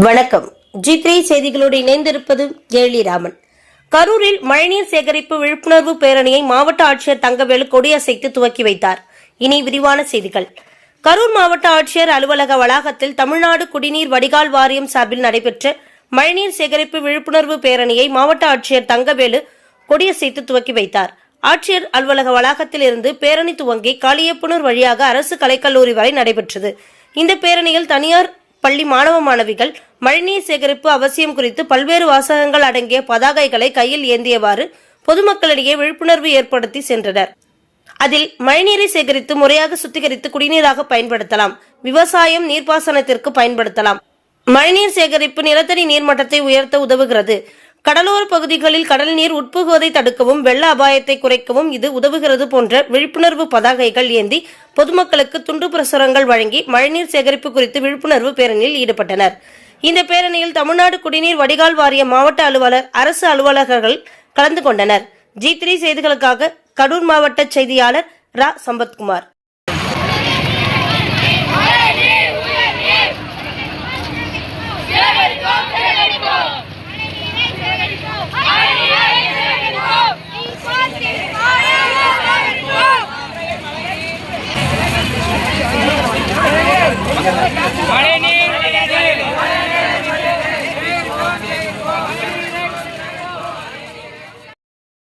வணக்கம். G three செய்திகளோடு இணைந்திருப்பது ஜெயலிராமன் கரூரில் மழைநீர் சேகரிப்பு விழிப்புணர்வு பேரணியை மாவட்ட ஆட்சியர் தங்கவேலு கொடியசைத்து துவக்கி வைத்தார். இனி விரிவான செய்திகள். கரூர் மாவட்ட ஆட்சியர் அலுவலக வளாகத்தில் தமிழ்நாடு குடிநீர் வடிகால் வாரியம் சார்பில் நடைபெற்ற மழைநீர் சேகரிப்பு விழிப்புணர்வு பேரணியை மாவட்ட ஆட்சியர் தங்கவேலு கொடியசைத்து துவக்கி வைத்தார். ஆட்சியர் அலுவலக வளாகத்தில் இருந்து பேரணி துவங்கி காளியப்புனூர் வழியாக அரசு கலைக்கல்லூரி வரை நடைபெற்றது. இந்த பேரணியில் தனியார் பள்ளி மாணவ மாணவிகள் மழைநீர் சேகரிப்பு அவசியம் குறித்து பல்வேறு வாசகங்கள் அடங்கிய பதாகைகளை கையில் ஏந்தியவாறு பொதுமக்களிடையே விழிப்புணர்வு ஏற்படுத்தி சென்றனர். அதில் மழைநீரை சேகரித்து முறையாக சுத்திகரித்து குடிநீராக பயன்படுத்தலாம். விவசாயம் நீர்ப்பாசனத்திற்கு பயன்படுத்தலாம். மழைநீர் சேகரிப்பு நிலத்தடி நீர்மட்டத்தை உயர்த்த உதவுகிறது. கடலோர பகுதிகளில் கடல் நீர் உட்புகுவதை தடுக்கவும் வெள்ள அபாயத்தை குறைக்கவும் இது உதவுகிறது போன்ற விழிப்புணர்வு பதாகைகள் ஏந்தி பொதுமக்களுக்கு துண்டு பிரசுரங்கள் வழங்கி மழைநீர் சேகரிப்பு குறித்து விழிப்புணர்வு பேரணியில் ஈடுபட்டனர். இந்த பேரணியில் தமிழ்நாடு குடிநீர் வடிகால் வாரிய மாவட்ட அலுவலர் அரசு அலுவலர்கள் கலந்து கொண்டனர். ஜி த்ரீ செய்திகளுக்காக கடூர் மாவட்ட செய்தியாளர் ரா. சம்பத்குமார்.